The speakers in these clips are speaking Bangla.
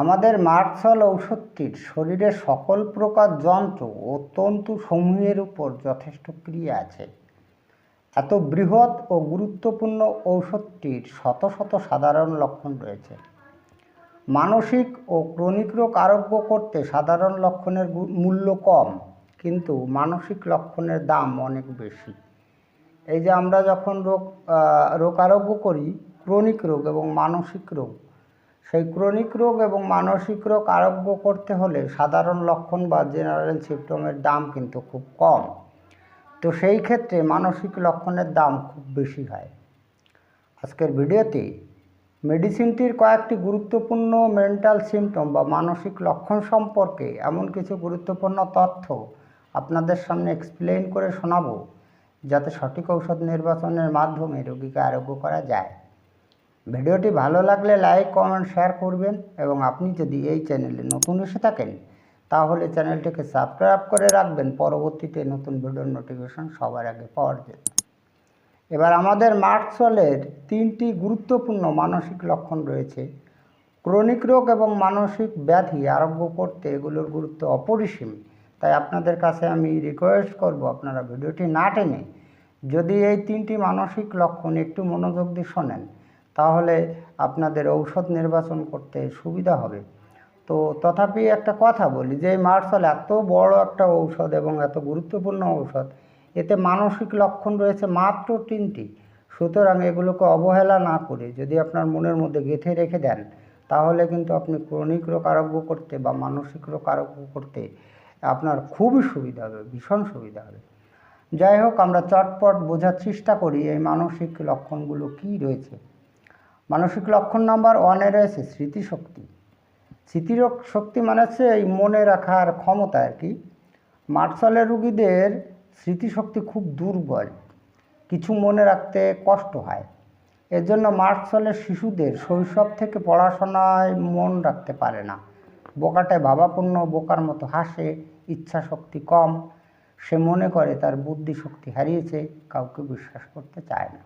আমাদের মার্কসল ঔষধটির শরীরের সকল প্রকার যন্ত্র ও তন্তু সমূহের উপর যথেষ্ট ক্রিয়া আছে। এত বৃহৎ ও গুরুত্বপূর্ণ ঔষধটির শত শত সাধারণ লক্ষণ রয়েছে। মানসিক ও ক্রনিক রোগ আরোগ্য করতে সাধারণ লক্ষণের মূল্য কম, কিন্তু মানসিক লক্ষণের দাম অনেক বেশি। এই যে আমরা যখন রোগ রোগ আরোগ্য করি, ক্রনিক রোগ এবং মানসিক রোগ সেই ক্রনিক রোগ এবং মানসিক রোগ আরোগ্য করতে হলে সাধারণ লক্ষণ বা জেনারেল সিমটমের দাম কিন্তু খুব কম। তো সেই ক্ষেত্রে মানসিক লক্ষণের দাম খুব বেশি হয়। আজকের ভিডিওতে মেডিসিনটির কয়েকটি গুরুত্বপূর্ণ মেন্টাল সিমটম বা মানসিক লক্ষণ সম্পর্কে এমন কিছু গুরুত্বপূর্ণ তথ্য আপনাদের সামনে এক্সপ্লেইন করে শোনাবো, যাতে সঠিক ঔষধ নির্বাচনের মাধ্যমে রোগীকে আরোগ্য করা যায়। ভিডিওটি ভালো লাগলে লাইক, কমেন্ট, শেয়ার করবেন এবং আপনি যদি এই চ্যানেলে নতুন এসে থাকেন, তাহলে চ্যানেলটিকে সাবস্ক্রাইব করে রাখবেন। পরবর্তীতে নতুন ভিডিওর নোটিফিকেশন সবার আগে পাওয়ার জন্য। এবার আমাদের মার্কসলের তিনটি গুরুত্বপূর্ণ মানসিক লক্ষণ রয়েছে। ক্রনিক রোগ এবং মানসিক ব্যাধি আরোগ্য করতে এগুলোর গুরুত্ব অপরিসীম। তাই আপনাদের কাছে আমি রিকোয়েস্ট করব আপনারা ভিডিওটি না টেনে যদি এই তিনটি মানসিক লক্ষণ একটু মনোযোগ দিয়ে শোনেন। তাহলে আপনাদের ঔষধ নির্বাচন করতে সুবিধা হবে। তো তথাপি একটা কথা বলি যে, মার্শাল এত বড় একটা ঔষধ এবং এত গুরুত্বপূর্ণ ঔষধ, এতে মানসিক লক্ষণ রয়েছে মাত্র তিনটি। সুতরাং এগুলোকে অবহেলা না করে যদি আপনার মনের মধ্যে গেঁথে রেখে দেন, তাহলে কিন্তু আপনি ক্রনিক রোগ আরোগ্য করতে বা মানসিক রোগ আরোগ্য করতে আপনার খুবই সুবিধা হবে, ভীষণ সুবিধা হবে। যাই হোক, আমরা চটপট বোঝার চেষ্টা করি এই মানসিক লক্ষণগুলো কী রয়েছে। মানসিক লক্ষণ নাম্বার ওয়ানে রয়েছে স্মৃতিশক্তি। স্মৃতির শক্তি মানে হচ্ছে এই মনে রাখার ক্ষমতা আর কি। মার্শালের রুগীদের স্মৃতিশক্তি খুব দুর্বল, কিছু মনে রাখতে কষ্ট হয়। এর জন্য মার্শালের শিশুদের শৈশব থেকে পড়াশোনায় মন রাখতে পারে না। বোকাটায় ভাবাপূর্ণ, বোকার মতো হাসে ইচ্ছা শক্তি কম। সে মনে করে তার বুদ্ধি শক্তি হারিয়েছে, কাউকে বিশ্বাস করতে চায় না।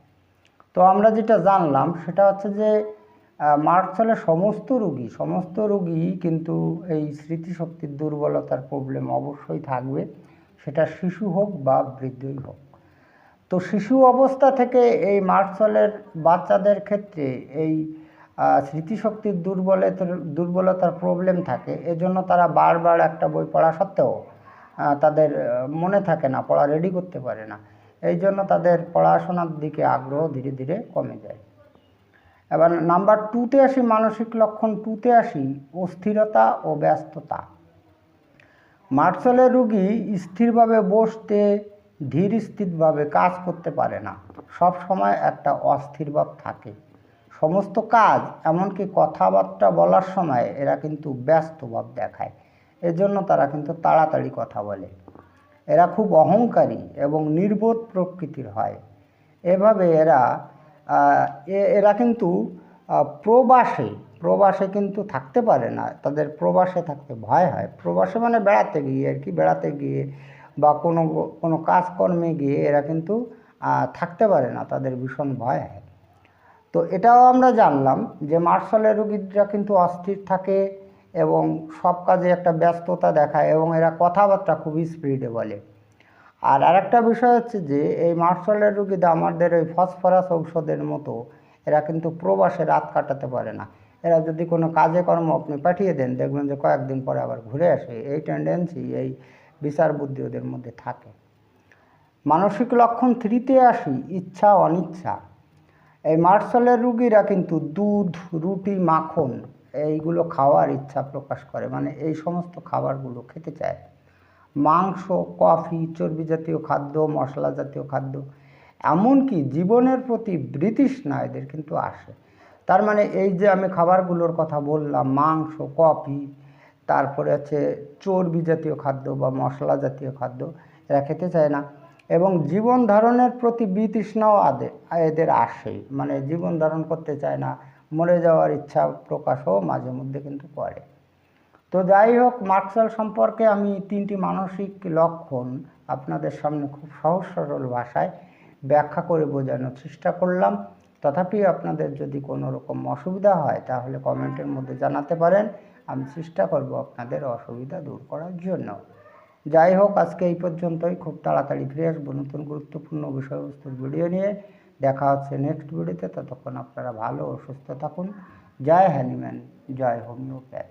তো আমরা যেটা জানলাম সেটা হচ্ছে যে মার্চলের সমস্ত রুগী সমস্ত রুগী কিন্তু এই স্মৃতিশক্তির দুর্বলতার প্রবলেম অবশ্যই থাকবে। সেটা শিশু হোক বা বৃদ্ধই হোক। তো শিশু অবস্থা থেকে এই মার্চলের বাচ্চাদের ক্ষেত্রে এই স্মৃতিশক্তির দুর্বলতার দুর্বলতার প্রবলেম থাকে। এজন্য তারা বারবার একটা বই পড়া সত্ত্বেও তাদের মনে থাকে না, পড়া রেডি করতে পারে না। এই জন্য তাদের পড়াশোনার দিকে আগ্রহ ধীরে ধীরে কমে যায়। এবার নাম্বার টুতে আসি মানসিক লক্ষণ টুতে আসি অস্থিরতা ও ব্যস্ততা। মার্শালের রুগী স্থিরভাবে বসতে, ধীর স্থিরভাবে কাজ করতে পারে না। সব সময় একটা অস্থির ভাব থাকে। সমস্ত কাজ, এমনকি কথাবার্তা বলার সময় এরা কিন্তু ব্যস্ত ভাব দেখায়। এজন্য তারা কিন্তু তাড়াতাড়ি কথা বলে। এরা খুব অহংকারী এবং নির্বোধ প্রকৃতির হয়। এভাবে এরা এরা কিন্তু প্রবাসে। প্রবাসে কিন্তু থাকতে পারে না। তাদের প্রবাসে থাকতে ভয় হয়। প্রবাসে মানে বেড়াতে গিয়ে আর কি, বেড়াতে গিয়ে বা কোনো কোনো কাজকর্মে গিয়ে এরা কিন্তু থাকতে পারে না। তাদের ভীষণ ভয় হয়। তো এটাও আমরা জানলাম যে মার্শালের রুগীরা কিন্তু অস্থির থাকে এবং সব কাজে একটা ব্যস্ততা দেখায় এবং এরা কথাবার্তা খুব স্পিডে বলে। আর আরেকটা বিষয় হচ্ছে যে, এই মার্শালের রুগীরা আমাদের ওই ফসফরাস ঔষধের মতো এরা কিন্তু প্রবাসে রাত কাটাতে পারে না। এরা যদি কোনো কাজে কর্ম আপনি পাঠিয়ে দেন, দেখবেন যে কয়েকদিন পরে আবার ঘুরে আসে। এই টেন্ডেন্সি এই বিচার বুদ্ধি ওদের মধ্যে থাকে। মানসিক লক্ষণ থ্রিতে আসি, ইচ্ছা, অনিচ্ছা। এই মার্শালের রুগীরা কিন্তু দুধ, রুটি, মাখন এইগুলো খাওয়ার ইচ্ছা প্রকাশ করে মানে এই সমস্ত খাবারগুলো খেতে চায়। মাংস, কফি, চর্বি জাতীয় খাদ্য, মশলা জাতীয় খাদ্য, এমনকি জীবনের প্রতি বৃতৃষ্ণা এদের কিন্তু আসে। তার মানে এই যে আমি খাবারগুলোর কথা বললাম, মাংস, কফি, তারপরে আছে চর্বি জাতীয় খাদ্য বা মশলা জাতীয় খাদ্য, এরা খেতে চায় না। এবং জীবন ধারণের প্রতি বিতৃষ্ণাও আদে, এদের আসে মানে জীবন ধারণ করতে চায় না। মরে যাওয়ার ইচ্ছা প্রকাশও মাঝে মধ্যে কিন্তু করে। তো যাই হোক মার্কসাল সম্পর্কে আমি তিনটি মানসিক লক্ষণ আপনাদের সামনে খুব সহজ সরল ভাষায় ব্যাখ্যা করে বোঝানোর চেষ্টা করলাম। তথাপি আপনাদের যদি কোনো রকম অসুবিধা হয়, তাহলে কমেন্টের মধ্যে জানাতে পারেন। আমি চেষ্টা করব আপনাদের অসুবিধা দূর করার জন্য। যাই হোক, আজকে এই পর্যন্তই। খুব তাড়াতাড়ি ফিরে আসব নতুন গুরুত্বপূর্ণ বিষয়বস্তুর ভিডিও নিয়ে। দেখা হচ্ছে নেক্সট ভিডিওতে ততক্ষণ আপনারা ভালো ও সুস্থ থাকুন। জয় হ্যানিম্যান জয় হোমিওপ্যাথ।